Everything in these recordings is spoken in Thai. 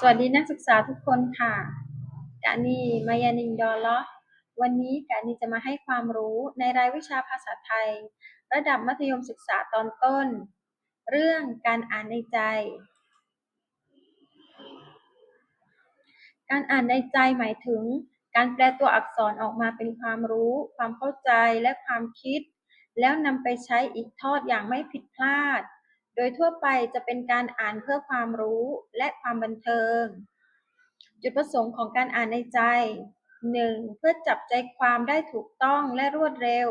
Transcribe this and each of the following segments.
สวัสดีนักศึกษาทุกคนค่ะ กานีมายานิงดอลล์วันนี้กานีจะมาให้ความรู้ในรายวิชาภาษาไทย ระดับมัธยมศึกษาตอนต้น เรื่องการอ่านในใจ การอ่านในใจหมายถึง การแปลตัวอักษรออกมาเป็นความรู้ ความเข้าใจและความคิด แล้วนำไปใช้อีกทอดอย่างไม่ผิดพลาด โดยทั่วไปจะเป็นการอ่านเพื่อความรู้และความบันเทิง จุดประสงค์ของการอ่านในใจ 1. เพื่อจับใจความได้ถูกต้องและรวดเร็ว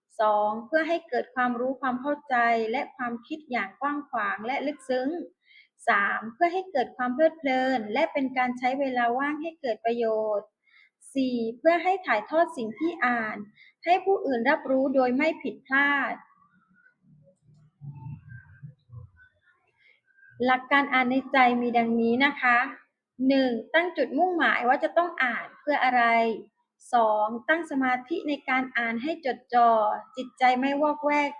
2. เพื่อให้เกิดความรู้ความเข้าใจและความคิดอย่างกว้างขวางและลึกซึ้ง 3. เพื่อให้เกิดความเพลิดเพลิน และเป็นการใช้เวลาว่างให้เกิดประโยชน์ 4. เพื่อให้ถ่ายทอดสิ่งที่อ่าน ให้ผู้อื่นรับรู้โดยไม่ผิดพลาด หลักการอ่านในใจมีดังนี้นะคะ 1. ตั้งจุดมุ่งหมายว่าจะต้องอ่านเพื่ออะไร 2. ตั้งสมาธิในการอ่านให้จดจ่อจิตใจไม่วอกแวก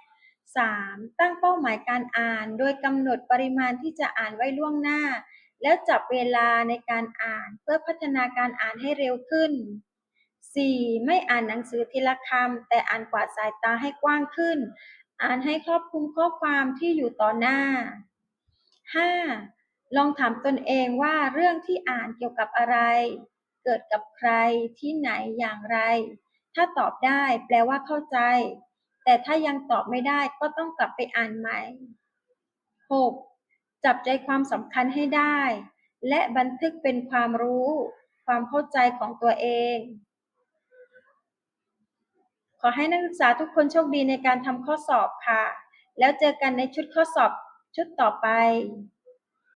3. ตั้งเป้าหมายการอ่าน โดยกำหนดปริมาณที่จะอ่านไว้ล่วงหน้า แล้วจับเวลาในการอ่านเพื่อพัฒนาการอ่านให้เร็วขึ้น 4. ไม่อ่านหนังสือทีละคำแต่อ่านกวาดสายตาให้กว้างขึ้น อ่านให้ครอบคลุมข้อความที่อยู่ต่อหน้า 5. ลองถามตนเองว่าเรื่องที่อ่านเกี่ยวกับอะไร เกิดกับใครที่ไหนอย่างไร ถ้าตอบได้แปลว่าเข้าใจ แต่ถ้ายังตอบไม่ได้ก็ต้องกลับไปอ่านใหม่ 6. จับใจความสำคัญให้ได้ และบันทึกเป็นความรู้ ความเข้าใจของตัวเอง ขอให้นักศึกษาทุกคนโชคดีในการทำข้อสอบค่ะ แล้วเจอกันในชุดข้อสอบ ชุดต่อไป